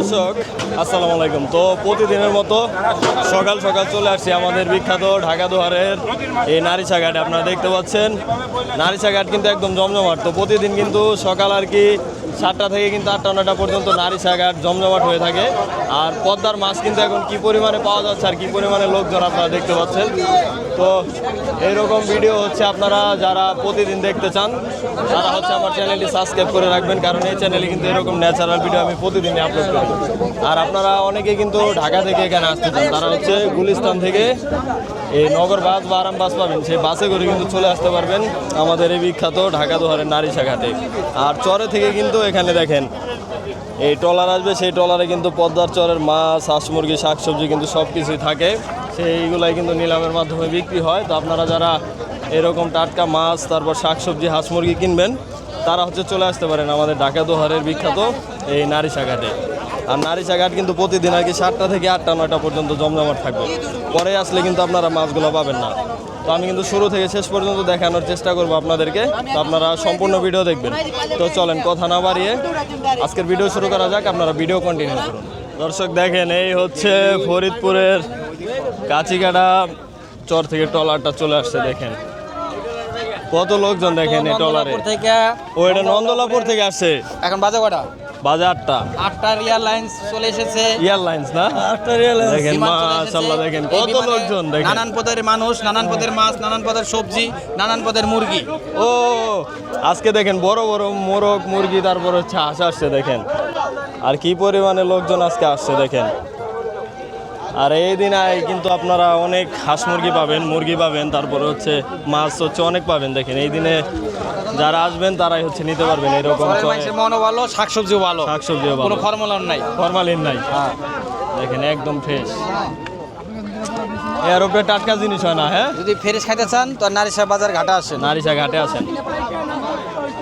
দর্শক, আসসালামু আলাইকুম। তো প্রতিদিনের মতো সকাল সকাল চলে আসছি আমাদের বিখ্যাত ঢাকা দোহারের এই নারিসা ঘাট। আপনারা দেখতে পাচ্ছেন নারিসা ঘাট কিন্তু একদম জমজমাট। তো প্রতিদিন কিন্তু সকাল আর কি সাতটা থেকে কিন্তু আটটা, নয়টা পর্যন্ত নারিচা সাগার জমজমাট হয়ে থাকে। আর পদ্মার মাছ কিন্তু এখন কি পরিমাণে পাওয়া যাচ্ছে আর কি পরিমাণে লোকজন আপনারা দেখতে পাচ্ছেন। তো এইরকম ভিডিও হচ্ছে আপনারা যারা প্রতিদিন দেখতে চান, তারা হচ্ছে আমার চ্যানেলটি সাবস্ক্রাইব করে রাখবেন, কারণ এই চ্যানেলে কিন্তু এরকম ন্যাচারাল ভিডিও আমি প্রতিদিনই আপলোড করি। আর আপনারা অনেকে কিন্তু ঢাকা থেকে এখানে আসতে চান, তারা হচ্ছে গুলিস্তান থেকে এই নগর বাস বা আরাম বাস পাবেন। সেই বাসে করে কিন্তু চলে আসতে পারবেন আমাদের এই বিখ্যাত ঢাকা দোহারের নারিশা ঘাটে আর চরে থেকে কিন্তু এখানে দেখেন, এই ট্রলার আসবে, সেই ট্রলারে কিন্তু পদ্মার চরের মাছ, হাঁস, মুরগি, শাকসবজি কিন্তু সব কিছুই থাকে। সেইগুলাই কিন্তু নিলামের মাধ্যমে বিক্রি হয়। তো আপনারা যারা এরকম টাটকা মাছ, তারপর শাকসবজি, হাঁস, মুরগি কিনবেন, তারা হচ্ছে চলে আসতে পারেন আমাদের ঢাকা দোহারের বিখ্যাত এই নারিশা ঘাটে আর নারিশা ঘাট কিন্তু প্রতিদিন আর কি সাতটা থেকে আটটা, নয়টা পর্যন্ত জমজমাট থাকবে। পরে আসলে কিন্তু আপনারা মাছগুলো পাবেন না। তো আমি কিন্তু শুরু থেকে শেষ পর্যন্ত দেখানোর চেষ্টা করব আপনাদেরকে। তো আপনারা সম্পূর্ণ ভিডিও দেখবেন। তো চলেন কথা না বাড়িয়ে আজকের ভিডিও শুরু করা যাক। আপনারা ভিডিও কন্টিনিউ করুন। দর্শক দেখেন এই হচ্ছে ফরিদপুরের কাছিকাটা চর থেকে ট্রলারটা চলে আসছে দেখেন। কত লোকজন দেখেন এই ট্রলারে? থেকে ও এটা নন্দলাপুর থেকে আসছে। এখন বাজে কটা বাজারটা। আটটা এয়ারলাইন্স চলে এসেছে। এয়ারলাইন্স না? আটটার এয়ারলাইন্স। দেখেন মাশাআল্লাহ দেখেন কত লোকজন দেখেন। নানান পদের মানুষ নানান পদের মাছ নানান পদের সবজি নানান পদের মুরগি। ও আজকে দেখেন বড় বড় মোরগ মুরগি তারপর হচ্ছে হাঁস আসছে দেখেন। আর কি পরিমাণে লোকজন আজকে আসছে দেখেন। আর এই দিন কিন্তু আপনারা অনেক হাঁস মুরগি পাবেন মুরগি পাবেন তারপরে হচ্ছে মাছ হচ্ছে অনেক পাবেন। দেখেন এই দিনে যারা আসবেন তারাই হচ্ছে নিতে পারবেন এরকম মনও ভালো শাকসবজিও ভালো। শাকসবজিও কোনো ভালো ফর্মুলার নাই। ফরমালিন নাই। দেখেন একদম ফ্রেশ এর উপরে টাটকা জিনিস হয় না হ্যাঁ? যদি ফ্রেশ খাইতে চান তো নারিশা বাজার ঘাটে আসেন। নারিশা ঘাটে আছেন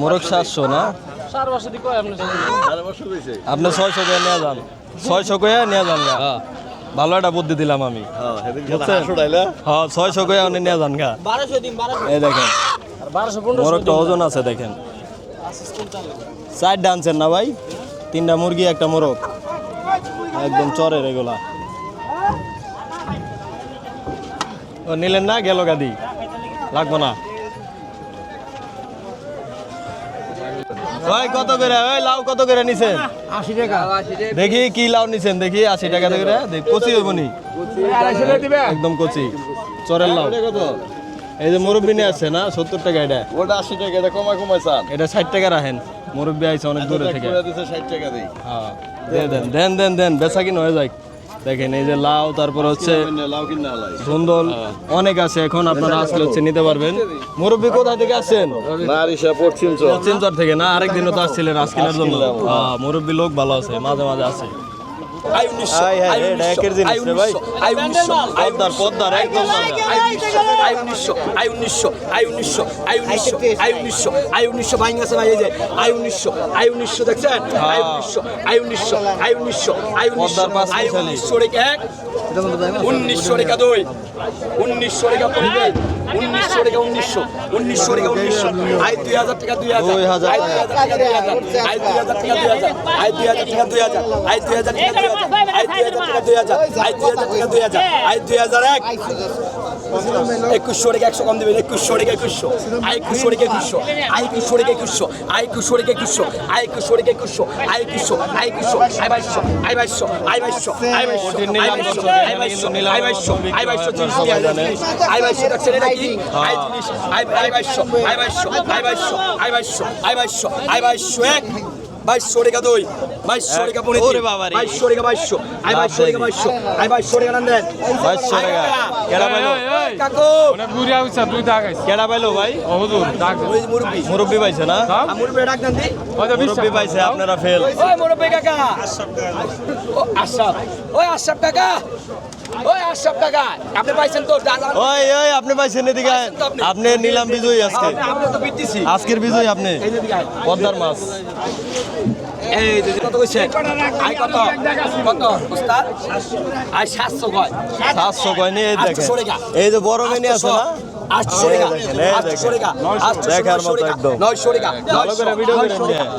মোরগ? সাতশো না? আপনি? ছয়শো করে নিয়ে যান। ছয়শো করে নিয়ে যান গা। ভালো একটা বুদ্ধি দিলাম আমি। বুঝছেন? হ্যাঁ ছয়শো করে আপনি নিয়ে যান গা। এই দেখেন। মোরগটা ওজন আছে দেখেন। চার ডানছেন না ভাই? তিনটা মুরগি একটা মোরগ। একদম চরের এগুলা। ও নিলেন না? গেল গাদি লাগবো না? ওই কত করে? ওই লাউ কত করে নিছেন? আশি টাকা। দেখি কি লাউ নিছেন দেখি আশি টাকা করে। দেখি। কচি হইব নি? একদম কচি। চরের লাউ। এই যে মুরব্বী নিয়ে আছে না সত্তর টাকা এটা। ওটা আশি টাকা এটা কমায় কমায় চান। এটা ষাট টাকা রাখেন। মুরব্বী আইছে অনেক দূরে থেকে। ষাট টাকা দিই হ্যাঁ। দিয়ে দেন দেন দেন দেন বেচা কিনা হয়ে যায় দেখেন এই যে লাউ তারপর হচ্ছে সুন্দর অনেক আছে এখন আপনারা আসলে হচ্ছে নিতে পারবেন। মুরব্বী কোথা থেকে আসছেন? পশ্চিম চর। থেকে না আরেকদিনও তো আসছিলেন আজকিনের জন্য। মুরব্বী লোক ভালো আছে মাঝে মাঝে আছে। আই উনিশশো আই হ্যাঁ, আই এটা একের জিনিস উনিশশো রে ভাই। আই উনিশশো আই উনিশশো আই উনিশশো আই উনিশশো আই উনিশশো আই উনিশশো আই উনিশশো ভাই গেছে ভাই এই যে আই উনিশশো আই উনিশশো দেখছেন আই উনিশশো আই উনিশশো আই উনিশশো আই উনিশশো আই। উনিশশো রেখে এক উনিশশো রেখা দুই উনিশশো রেখা পরিবে উনিশশো রেখা উনিশশো উনিশশো রেখা উনিশশো। আই দুই হাজার টাকা দুই হাজার। দুই হাজার। আই দুই হাজার টাকা দুই হাজার। আই দুই হাজার টাকা দুই হাজার। আই দুই হাজার টাকা দুই হাজার। আই দুই হাজার টাকা দুই হাজার। আই দুই হাজার টাকা দুই হাজার। আই দুই হাজার টাকা দুই হাজার। আই দুই হাজার এক। একুশশো রেখে একশো কম দেবেন একুশশো রেখে একুশশো আই একুশশো রেখে একুশশো আই একুশশো রেখে একুশশো আই একুশশো রেখে একুশশো আই একুশশো রেখে একুশশো আই একুশশো আই একুশশো আই বাইশশো আই বাইশশো আই বাইশশো আই বাইশশো আই বাইশশো আই বাইশশো আই বাইশশো জিনিস আই বাইশশো দেখছেন এটা কি আই জিনিস আই বাইশশো আই বাইশশো আই বাইশশো আই বাইশশো আই বাইশশো আই বাইশশো আই বাইশশো এক বাইশশো টাকা দুই বাইশশো টাকা পনেরো। ওরে বাবারে। বাইশশো টাকা বাইশশো। আই বাইশশো টাকা বাইশশো। আই বাইশশো টাকা দেন বাইশশো টাকা। কেডা পাইলো? কাকু। কেডা পাইলো ভাই? ওই মুরব্বি। মুরব্বী পাইছে না? মুরব্বি ডাক দেন দি। মুরব্বী পাইছে আপনারা ফেল ওই মুরব্বি কাকা। ও আশরাফ। ওই আশরাফ কাকা। ওই আশরাফ কাকা আপনি পাইছেন তো ওই ওই আপনি পাইছেন এদিকে আপনি। নিলাম বিজয়ী আজকে। আজকের বিজয়ী আপনি। পদ্মার মাছ। এই যে কত কইছে আই কত? কত? উস্তাদ আই 700 কয়। কয়নি এই দেখেন। এই যে বড় মেনি আছে না। আটশো টাকা আটশো। টাকা। নয়শো টাকা।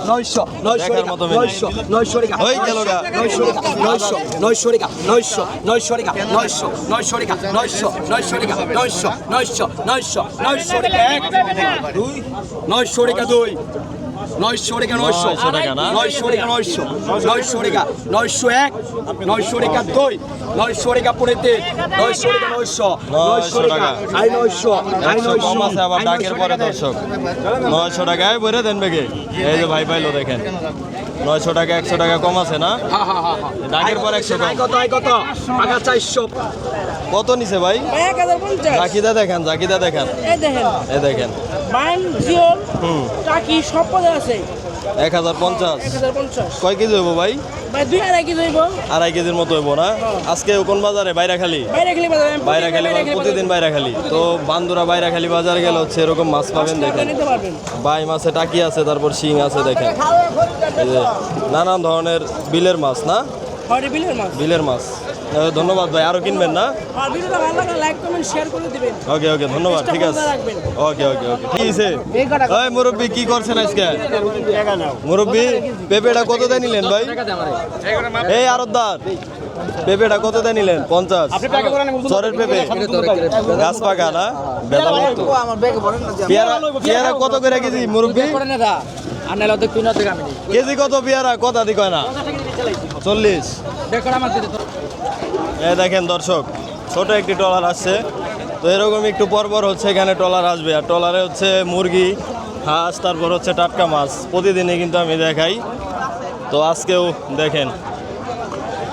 নয়শো নয়শো টাকা নয়শো নয়শো টাকা। নয়শো টাকা নয়শো নয়শো টাকা নয়শো নয়শো টাকা নয়শো নয়শো টাকা নয়শো নয়শো টাকা নয়শো নয়শো নয়শো নয়শো টাকা এক দুই নয়শো টাকা দুই নয়শো রেখা নয়শো। নয়শো রেখা না? নয়শো নয়শো। রেখা নয়শো এক নয়শো রেখা দুই নয়শো রেখা পড়ে তিন নয়শো রেখা নয়শো নয়শো টাকা আই নয়শো আই নয়শো কম আছে আবার ডাকের পরে দর্শক। নয়শো টাকায় বলে দেন বেগে। এই যে ভাই পাইলো দেখেন। নয়শো টাকা একশো টাকা কম আছে না? ডাকের পর একশো কত কত? টাকা চারশো। কত নিছে ভাই? এক হাজার পঞ্চাশ। জাকিদা দেখেন জাকিদা দেখেন। এ দেখেন। এ দেখেন। হুম। টাকি সব আছে। এক হাজার পঞ্চাশ। কয় কেজি হইব ভাই? আড়াই কেজির মতো হইব না? হ্যাঁ। আজকে কোন বাজারে? বাইরাখালি। বাইরাখালি প্রতিদিন বাইরাখালি তো বান্দুরা বাইরাখালি বাজার গেলে হচ্ছে এরকম মাছ পাবেন দেখেন। বাই মাছে টাকি আছে তারপর শিং আছে দেখেন। নানান ধরনের বিলের মাছ না? হ্যাঁ, বিলের মাছ। ধন্যবাদ ভাই আরও কিনবেন না? আর ভিডিওটা ভালো লাগলে লাইক কমেন্ট শেয়ার করে দিবেন। ওকে ওকে ধন্যবাদ ঠিক আছে। ওকে ওকে ওকে ঠিক আছে ওই মুরব্বী কি করছেন আজকে? মুরব্বী পেঁপেটা কত দিয়ে নিলেন ভাই? এই আরতদার পেঁপেটা কত দিয়ে নিলেন? পঞ্চাশ। চরের পেঁপে। গাছ পাকা না? বেদা পেয়ারা পেয়ারা কত করে কেজি মুরব্বী? কেজি কত পেয়ারা? কত দি কয় না। চল্লিশ। এ দেখেন দর্শক, ছোট একটি ট্রলার আসছে। তো এরকম একটু পরপর হচ্ছে এখানে ট্রলার আসবে। আর ট্রলারে হচ্ছে মুরগি, হাঁস, তারপর হচ্ছে টাটকা মাছ। প্রতিদিনই কিন্তু আমি দেখাই। তো আজকেও দেখেন।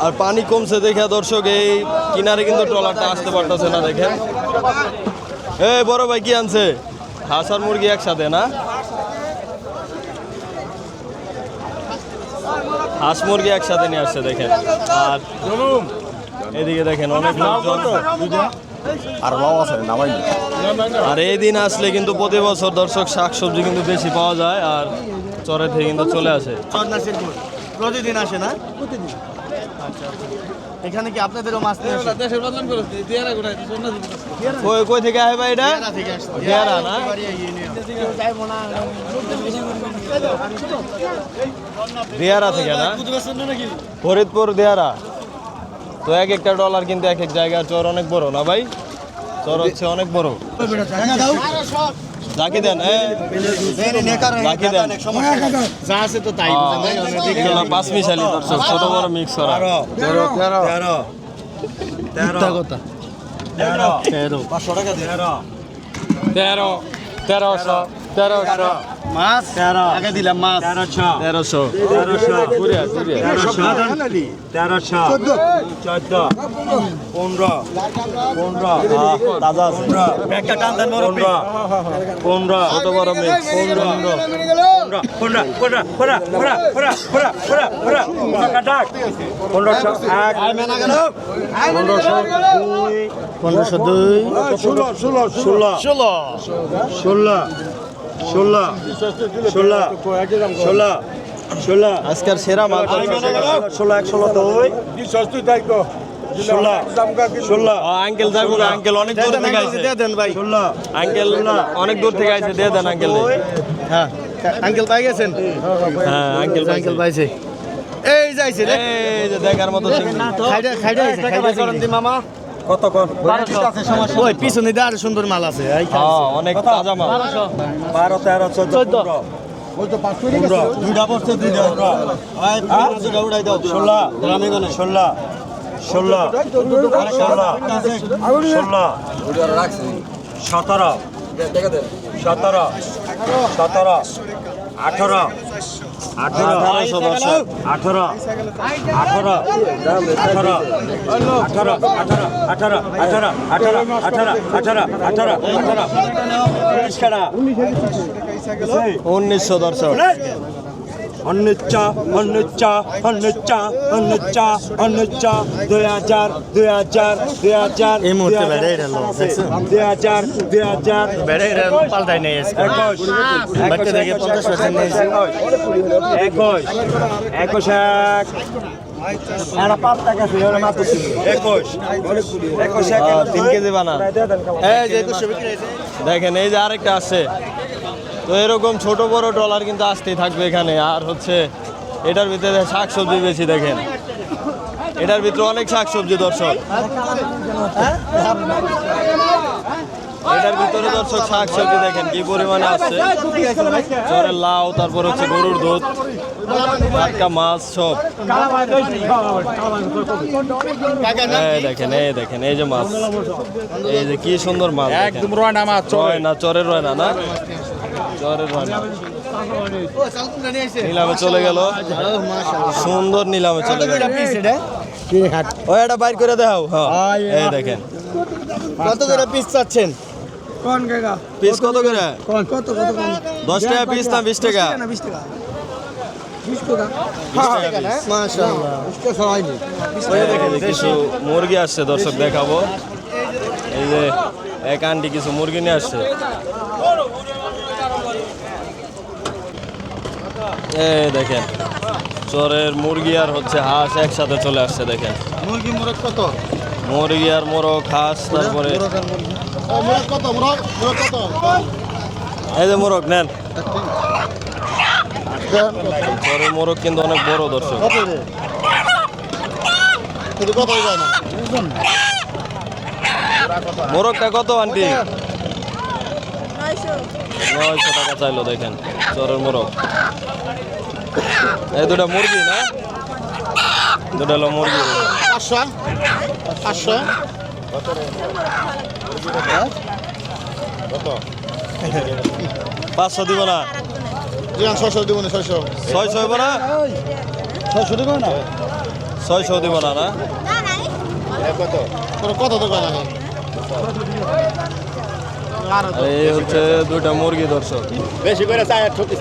আর পানি কমছে দেখে দর্শক, এই কিনারে কিন্তু ট্রলারটা আসতে পারতেছে না দেখেন। এই বড় ভাই কি আনছে? হাঁস আর মুরগি একসাথে না? হাঁস মুরগি একসাথে নিয়ে আসছে দেখেন। আর এদিকে দেখেন অনেক আর বাবা আছে নামাই আর এই দিন আসলে কিন্তু প্রতি বছর দর্শক শাকসবজি কিন্তু বেশি পাওয়া যায় আর চরে থেকে কিন্তু চলে আসে। প্রতিদিন আসে না? এখানে কি আপনাদেরও মাছ নিয়ে আসে? কই কই থেকে ভাই এটা? থেকে না? দেয়ারা থেকে না? ফরিদপুর দেয়ারা। তো এক একটা ডলার কিন্তু এক এক জায়গার চর অনেক বড় না ভাই? চর হচ্ছে অনেক বড়। জাকি দেন এ, জাকি দেন। যা আছে তো তাই পাঁচ মিশালি দর্শক ছোট বড় মিক্স করা। তেরো তেরো তেরো। তেরো। কথা। পাঁচশো টাকা দিন মাছ আগে দিলাম মাছ তেরোশো তেরোশো তেরোশো চোদ্দ পনেরো পনেরো তাজা আছে একটা টান দেন পনেরো পনেরো ছোট বড় মিক্স পনেরো পনেরো পনেরো পনেরো পনেরো পনেরো পনেরো পনেরো পনেরো পনেরো পনেরোশো এক পনেরোশো দুই পনেরোশো দুই ষোলো ষোলো ষোলো ষোলো ষোলো ষোলো ষোলো ষোলো ষোলো। আজকের সেরা মাল। ষোলো এক ষোলো দুই আঙ্কেল যাব আঙ্কেল অনেক দূর থেকে আইছে। দেন ভাই। আঙ্কেল অনেক দূর থেকে আইছে দিয়ে দেন আঙ্কেল হ্যাঁ আঙ্কেল পাই গেছেন? হ্যাঁ আঙ্কেল আঙ্কেল পাইছে। এই যাইছে রে। এই যে দেখার মতো। খাইডা খাইডা মামা। কত ওই পিছনে দিয়ে আরও সুন্দর মাল আছে হ্যাঁ অনেক তাজা মাল। বারো তেরো চোদ্দ পনেরো। পনেরো। দুইটা বসছে দুইটা। দুইটা উড়াই দাও ষোলো। ষোলো। ষোলো। ষোলো। ষোলো। সতেরো। সতেরো। সতেরো। আঠারো। আঠারোশো দর্শক আঠারো আঠারো আঠারো আঠারো আঠারো আঠারো আঠারো আঠারো আঠারো আঠারো আঠারো উনিশ কাটা উনিশশো দর্শক অন্যচা অন্যচা অন্যচা অন্যচা অন্যচা দুই হাজার দুই হাজার দুই হাজার এই মুহূর্তে বেড়ে এটা দুই হাজার দুই হাজার। বেড়ে এটা পাল্টাই নেই একুশ। বাড়তে থেকে পঞ্চাশ পার্সেন্ট নিয়েছে একুশ। একুশ। এক। একটা পাঁচ টাকা ছিল। মাত্র একুশ। একুশ এক। তিন কেজি বানা এই যে একুশশো বিক্রি দেখেন এই যে আরেকটা আসছে তো এরকম ছোট বড় ট্রলার কিন্তু আসতেই থাকবে এখানে। আর হচ্ছে এটার ভিতরে শাকসবজি বেশি দেখেন। এটার ভিতরে অনেক শাকসবজি দর্শক। এটার ভিতরে দর্শক শাকসবজি দেখেন কি পরিমাণে আসছে। চরের লাউ তারপর হচ্ছে গরুর দুধ টাটকা মাছ সব। এই দেখেন এই দেখেন এই যে মাছ। এই যে কি সুন্দর মাছ একদম রয়না মাছ রয়না চরের রয়না না? নিলামে চলে গেল। সুন্দর নিলামে চলে গেল। এটা? বাইর করে দেখাও। হ্যাঁ এই দেখেন। কত করে? পিস চাচ্ছেন পিস কত? করে দশ টাকা পিস না বিশ টাকা? মাশাআল্লাহ। কিছু মুরগি আসছে দর্শক দেখাবো। এই যে এক আন্টি কিছু মুরগি নিয়ে আসছে। এই দেখেন চরের মুরগি আর হচ্ছে হাঁস একসাথে চলে আসছে দেখেন। মুরগি মুরগ কত? মুরগি আর মোরগ হাঁস তারপরে কত? মুরগ কত? এই যে মোরগ নেন। চরের মোরগ কিন্তু অনেক বড় দর্শক। মোরগটা কত আন্টি? নয়শো টাকা চাইলো দেখেন চরের মোরগ। এই দুটা মুরগি না? দুটা হলো মুরগি। পাঁচশো পাঁচশো। পাঁচশো দিব না? ছয়শো দিব না ছয়শো। ছয়শো দিব না? ছয়শো দিব না? ছয়শো দিব না না? কত তোর কত তো কয় না এই হচ্ছে দুইটা মুরগি দর্শক। বেশি করে আর ঠকিস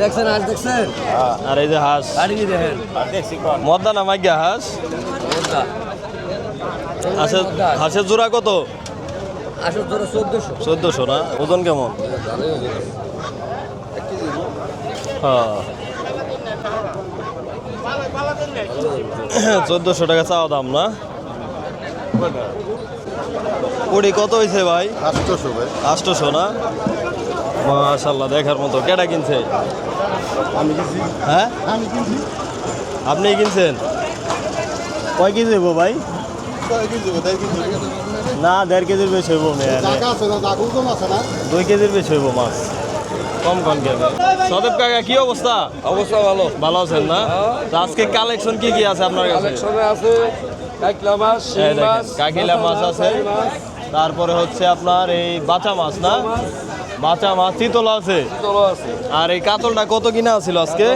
দেখছেন আজ দেখছেন? আর এই যে হাঁস। গাড়ি কি দেখেন। মদ্দা না মাইগা হাঁস? হাঁসের হাঁসের জোড়া কত? আসল ধরো চোদ্দশো। চোদ্দশো না? ওজন কেমন? হ্যাঁ। চোদ্দশো টাকা চাওয়া দাম না? কুড়ি কত হয়েছে ভাই? আটশোশো ভাই। আটশোশো না? মাশাল্লাহ দেখার মতো। কেটা কিনছে? হ্যাঁ? আমি কিনছি। আপনি কিনছেন? কয় কেজি দেবো ভাই? কয় কেজি দেবো দেড় কেজি দেবো না দেড় কেজির বেশি হইব দুই কেজির বেশি হইব মাছ। কম কম কেবে সদেব কাকা কি অবস্থা? অবস্থা ভালো। ভালো আছেন না? আজকে কালেকশন কি কি আছে আপনার কাছে? কালেকশনে আছে কাকলা মাছ কাকিলা মাছ আছে। তারপরে হচ্ছে আপনার এই বাচা মাছ না? বাচা মাছ চিতলা আছে। আর এই কাতলটা কত কিনা ছিল আজকে?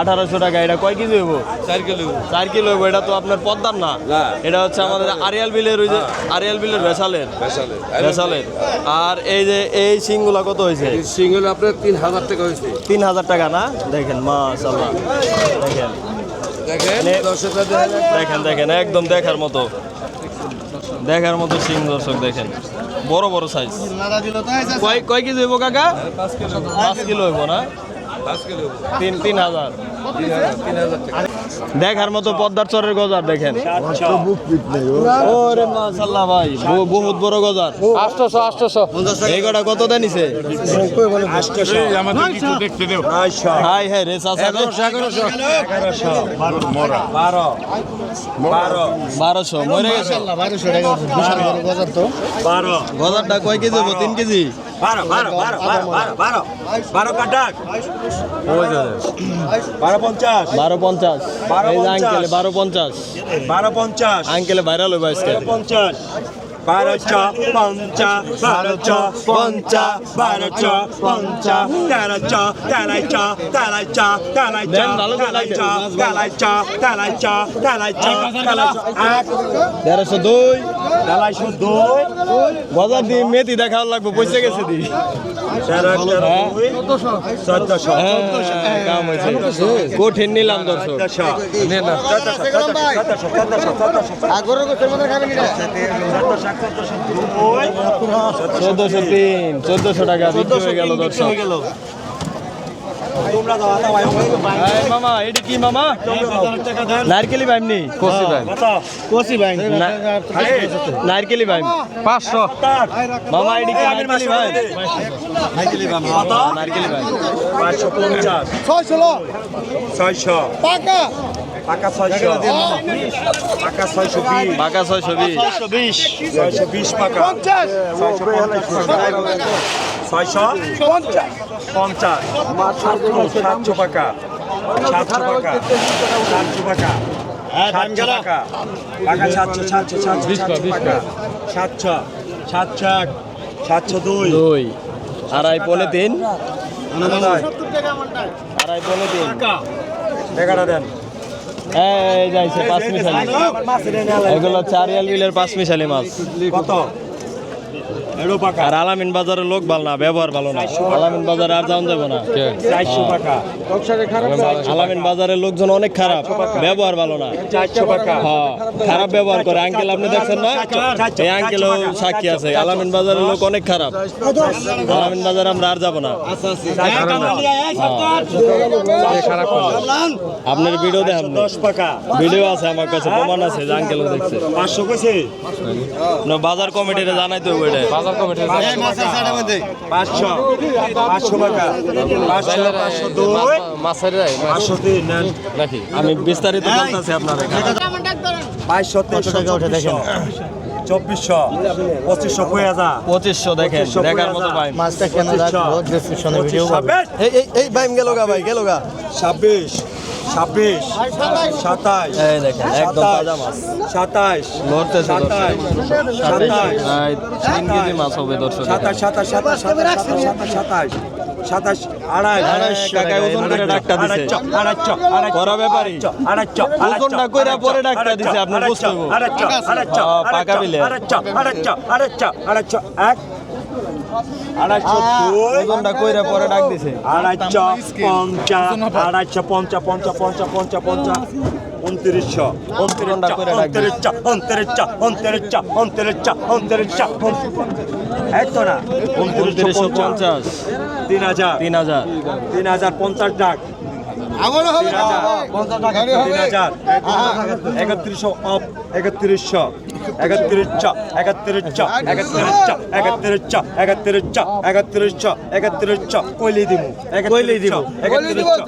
আঠারোশো টাকা। এটা কয় কেজি হইব? চার কিলো চার কিলো হইব এটা তো আপনার পদ্মার না। এটা হচ্ছে আমাদের আরিয়াল বিলের ওই যে আরিয়াল বিলের ভেসালের। ভেসালের। আর এই যে এই সিংগুলা কত হয়েছে সিঙ্গেল আপনার তিন হাজার টাকা হয়েছে তিন হাজার টাকা না? দেখেন মাশাল্লাহ দেখেন। দেখেন দেখেন। একদম দেখার মতো। দেখার মতো সিং দর্শক দেখেন। বড় বড় সাইজ কয় কয় কেজি হইব কাকা? পাঁচ কিলো পাঁচ কিলো হইব না? তিন তিন হাজার। দেখার মতো পদ্মার চরের গজার দেখেন। ওরে মাশাল্লাহ ভাই বহু- বহুত বড় গজার। আটশোশো আটশোশো। এই কটা কত দেনিছে নয়শো হাই হ্যাঁ আছে রে। বারো বারো বারোশো মরে গেছে। বারোশো টাকা। বিশাল বড় বাজার তো বারো। গজারটা কয় কেজি হব তিন কেজি? বারো বারো বারো বারো বারো বারো। বারো কাটাক। বারো পঞ্চাশ। বারো পঞ্চাশ। আঙ্কেলে বারো পঞ্চাশ। বারো পঞ্চাশ। আঙ্কেলে ভাইরাল হইব আজকে। পঞ্চাশ। বারো চ পঞ্চা বারো চ পঞ্চা বারো চ পঞ্চা তেরো চ তেলাই চ তেলাই চ তেলাই চ দেন, ভালো করে তেলাই চ লাগবে। তেলাই চ তেলাই চ তেলাই চ তেলাই চ এক তেরোশো দুই। তেলাইশো দুই। গজার দিয়ে মেথি দেখার লাগবে পয়সা গেছে দি। হ্যাঁ, হয়েছে। কঠিন নিলাম দর্শক। চোদ্দশো তিন চোদ্দশো টাকা বিক্রি হয়ে মামা এটা কি মামা? নারকেলি বাইম নেই কোসি বাইম। কোসি বাইম। নারকেলি বাইম। পাঁচশো। মামা এটা কি নারকেলি বাইম? নারকেলি বাইম নারকেলি বাইম। পাঁচশো পঞ্চাশ। ছয়শো। ছয়শো। টাকা পাকা ছয়শো। পাকা ছয়শো বিশ। ছয়শো বিশ। ছয়শো বিশ। পাকা। পঞ্চাশ। ছয়শো পঞ্চাশ। ছয়শো? পঞ্চাশ। পঞ্চাশ। সাতশো পাকা। সাতশো পাকা। সাতশো পাকা। সাতশো পাকা। পাকা সাতশো সাতশো সাতশো সাতশো পাকা সাতশো সাতশো এক সাতশো দুই। দুই। আড়াই পনে তিন। আড়াই। পনে তিন। এগারো দেন। এই যাইছে পাঁচ মিশালি। এগুলো চারিয়াল বিলের পাঁচ মিশালি মাছ। কত? আর আলামিন বাজারের লোক ভালো না ব্যবহার ভালো না। আলামিন বাজারে আর যাওয়া যাবে না। আলামিন বাজারের লোকজন অনেক খারাপ ব্যবহার ভালো না। হ্যাঁ খারাপ ব্যবহার করে। আঙ্কেল আপনি দেখছেন না? এই আঙ্কেলও সাক্ষী আছে। আলামিন বাজারের লোক অনেক খারাপ। আলামিন বাজারে আমরা আর যাব না। আপনার ভিডিও দেখেন ভিডিও আছে আমার কাছে প্রমাণ আছে যে আঙ্কেলও দেখছে। পাঁচশো কেছে না, বাজার কমিটিতে জানাই তো ওইটা বাজার পাঁচশো পাঁচশো। টাকা। পাঁচশো পাঁচশো দুই। মাছের পাঁচশো তিন নাকি? আমি বিস্তারিত বলতেছি আপনার বাইশশো তেইশশো চব্বিশশো। চব্বিশশো। পঁচিশশো কই হাজার। পঁচিশশো দেখেন দেখার মতো ভাই মাছটা কেন ভিডিও এই এই এই ভাই গেল গা ভাই গেল গা। ছাব্বিশ। ছাব্বিশ সাতাশ সাতাশ মাছ হবে দর্শক সাতাশ সাতাশ সাতাশ সাতাশ সাতাশ সাতাশ সাতাশ আড়াই টাকায় ডাক্তার দিছে বড় ব্যাপারী ওজনটা কইরা পরে ডাক্তার দিছে আপনি বুঝতে পাকা এক ওজনটা কইরা পরে ডাক দিছে। আড়াইশো পঞ্চাশ আড়াইশো পঞ্চা পঞ্চা পঞ্চা পঞ্চা পঞ্চা উনত্রিশশো উনত্রিশশো উনত্রিশশো উনত্রিশশো উনত্রিশশো উনত্রিশশো তো না উনত্রিশশো পঞ্চাশ। তিন হাজার। তিন হাজার। তিন হাজার পঞ্চাশ ডাক। আমারও হবে একত্রিশশো অফ একত্রিশশো একত্রিশশো একত্রিশশো একত্রিশশো একত্রিশশো একত্রিশশো একত্রিশশো একত্রিশশো কইলি দিব কইলি দিব। একত্রিশশো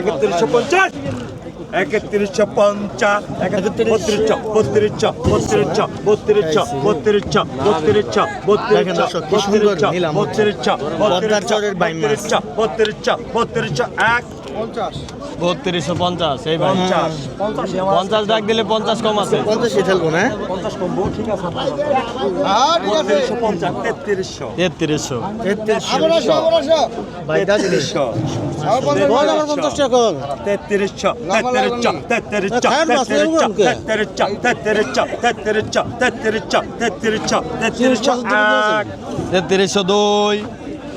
একত্রিশশো পঞ্চাশ একত্রিশশো পঞ্চাশ বত্রিশশো বত্রিশশো বত্রিশশো বত্রিশশো বত্রিশশো বত্রিশশো দেখেন দর্শক, কি সুন্দর বত্রিশশো। বত্রিশশো মাছ। বত্রিশশো বত্রিশশো বত্রিশশো এক বত্রিশশো পঞ্চাশ এই ভাই। পঞ্চাশ। ডাক দিলে পঞ্চাশ কম আছে। পঞ্চাশে ফেলব না পঞ্চাশ কমবো ঠিক আছে। বত্রিশশো পঞ্চাশ তেত্রিশশো। তেত্রিশশো। তেত্রিশশো। তেত্রিশশো। তেত্রিশশো। তেত্রিশশো তেত্রিশশো তেত্রিশশো তেত্রিশশো তেত্রিশশো তেত্রিশশো তেত্রিশশো এক। তেত্রিশশো দুই।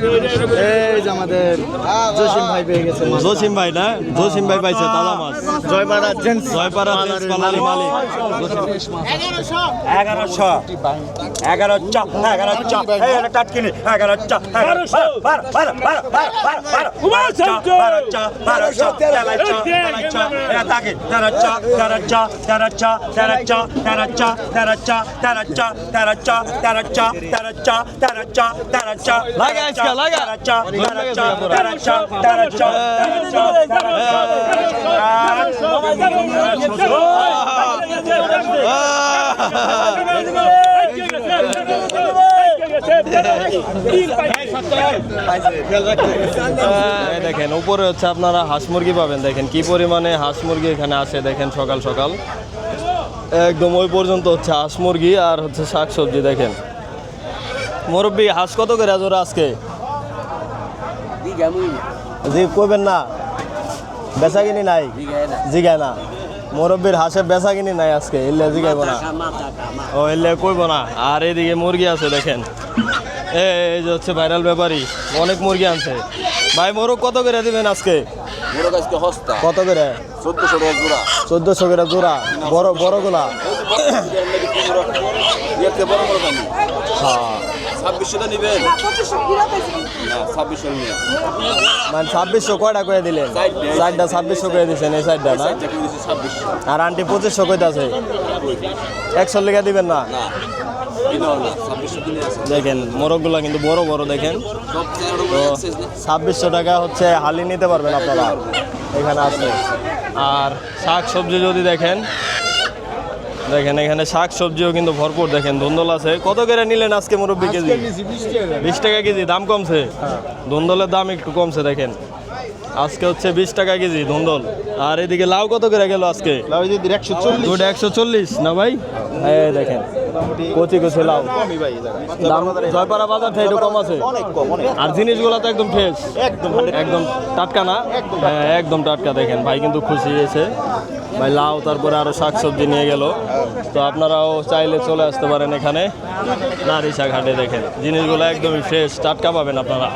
এই যে আমাদের জসিম ভাই পেয়ে গেছে। জসিম ভাই না জসিম ভাই পাইছে তাজা মাছ Joypara gents Joypara gents parlour মালিক এগারোশো এগারো চা এগারো চা এই একটা টাটকিনি এগারো চা বারোশো বারো বারো বারো বারো বারো বারো বারো চা বারো চা বারোশো তেরো চা তেরো এটা তাকে তেরো চা তেরো চা তেরো চা তেরো চা তেরো চা তেরো চা তেরো চা তেরো চা তেরো চা তেরো চা তেরো চা তেরো চা লাগা আজকে, লাগা। তেরো চা তেরো চা তেরো চা তেরো চা তেরো চা তেরো চা এই দেখেন উপরে হচ্ছে আপনারা হাঁস মুরগি পাবেন। দেখেন কি পরিমাণে হাঁস মুরগি এখানে আসে দেখেন সকাল সকাল। একদম ওই পর্যন্ত হচ্ছে হাঁস মুরগি আর হচ্ছে শাক সবজি দেখেন। মুরব্বী হাঁস কত করে জোর আজকে? জি কইবেন না। বেচা কিনি নাই। জিগায় না। মুরব্বীর হাঁসের বেচা কিনি নাই আজকে এলে জিগাইব না। ও এলে কইব না। আর এদিকে মুরগি আছে দেখেন। এ এই যে হচ্ছে ভাইরাল ব্যাপারী অনেক মুরগি আনছে। ভাই মোরগ কত করে দিবেন আজকে? কত করে? চোদ্দশো করে জোড়া। বড় বড়গুলা। হ্যাঁ। নেবেন? ছাব্বিশশো নিয়ে। মানে ছাব্বিশশো কয়টা করে দিলেন? ছাব্বিশশো করে এই না? আর আন্টি পঁচিশশো কইতে আছে একশো লেখা দিবেন না? দেখেন মোরগগুলা কিন্তু বড় বড় দেখেন। তো? ছাব্বিশশো টাকা হচ্ছে হালি নিতে পারবেন আপনারা। এখানে আছে। আর শাক সবজি যদি দেখেন দেখেন এখানে শাক সবজিও কিন্তু ভরপুর। দেখেন ধুন্দল আছে। কত করে নিলেন আজকে মুরব্বী কেজি? বিশ টাকা কেজি দাম কমছে? ধুন্দলের দাম একটু কমছে দেখেন। আজকে হচ্ছে বিশ টাকা কেজি ধুন্দল। আর এদিকে লাউ কত করে গেল আজকে? একশো চল্লিশ। দুটো একশো চল্লিশ না ভাই? এই দেখেন কচি কচি লাউ। দাম জয়পাড়া বাজার থেকে একটু কম আছে। আর জিনিসগুলো তো একদম ফ্রেশ একদম একদম টাটকা না? হ্যাঁ, একদম টাটকা দেখেন ভাই কিন্তু খুশি হয়েছে। ভাই লাউ তারপরে আরও শাক সবজি নিয়ে গেল। তো আপনারাও চাইলে চলে আসতে পারেন এখানে। নারিশা ঘাটে দেখেন জিনিসগুলো একদমই ফ্রেশ টাটকা পাবেন আপনারা।